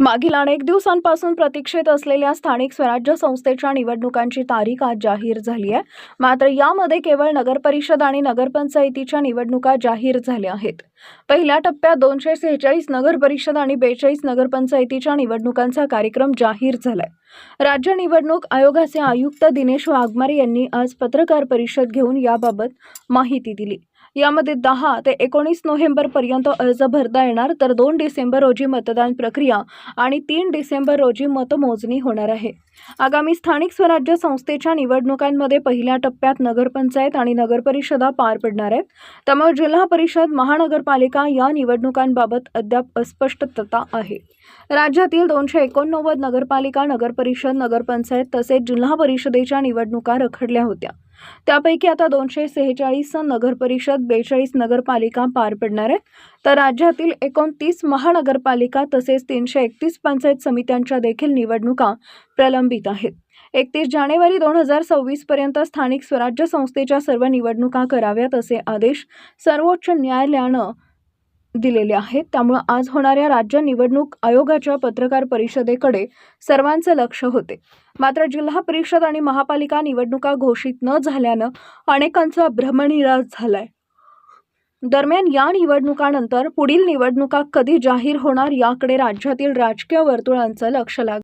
मागील अनेक दिवसांपासून प्रतीक्षेत असलेल्या स्थानिक स्वराज्य संस्थेच्या निवडणुकांची तारीख आज जाहीर झाली आहे. मात्र यामध्ये केवळ नगरपरिषद आणि नगरपंचायतीच्या निवडणुका जाहीर झाल्या आहेत. पहिल्या टप्प्यात दोनशे सेहेचाळीस नगरपरिषद आणि बेचाळीस नगरपंचायतीच्या निवडणुकांचा कार्यक्रम जाहीर झालाय. राज्य निवडणूक आयोगाचे आयुक्त दिनेश वाघमारे यांनी आज पत्रकार परिषद घेऊन याबाबत माहिती दिली. यामध्ये दहा ते एकोणीस नोव्हेंबरपर्यंत अर्ज भरता येणार तर दोन डिसेंबर रोजी मतदान प्रक्रिया आणि तीन डिसेंबर रोजी मतमोजणी होणार आहे. आगामी स्थानिक स्वराज्य संस्थेच्या निवडणुकांमध्ये पहिल्या टप्प्यात नगरपंचायत आणि नगरपरिषदा पार पडणार आहेत. त्यामुळे जिल्हा परिषद महानगरपालिका या निवडणुकांबाबत अद्याप अस्पष्टता आहे. राज्यातील दोनशे एकोणनव्वद नगरपालिका नगरपरिषद नगरपंचायत तसेच जिल्हा परिषदेच्या निवडणुका रखडल्या होत्या. त्यापैकी आता दोनशे सेहेचाळीस नगरपरिषद बेचाळीस नगरपालिका पार पडणार आहेत. तर राज्यातील एकोणतीस महानगरपालिका तसेच तीनशे एकतीस पंचायत समित्यांच्या देखील निवडणुका प्रलंबित आहेत. एकतीस जानेवारी दोन हजार सव्वीस पर्यंत स्थानिक स्वराज्य संस्थेच्या सर्व निवडणुका कराव्यात असे आदेश सर्वोच्च न्यायालयानं दिलेले आहेत. त्यामुळं आज होणाऱ्या राज्य निवडणूक आयोगाच्या पत्रकार परिषदेकडे सर्वांचे लक्ष होते. मात्र जिल्हा परिषद आणि महापालिका निवडणुका घोषित न झाल्यानं अनेकांचा भ्रमनिरास झालाय. दरम्यान या निवडणुकानंतर पुढील निवडणुका कधी जाहीर होणार याकडे राज्यातील राजकीय वर्तुळांचं लक्ष लाग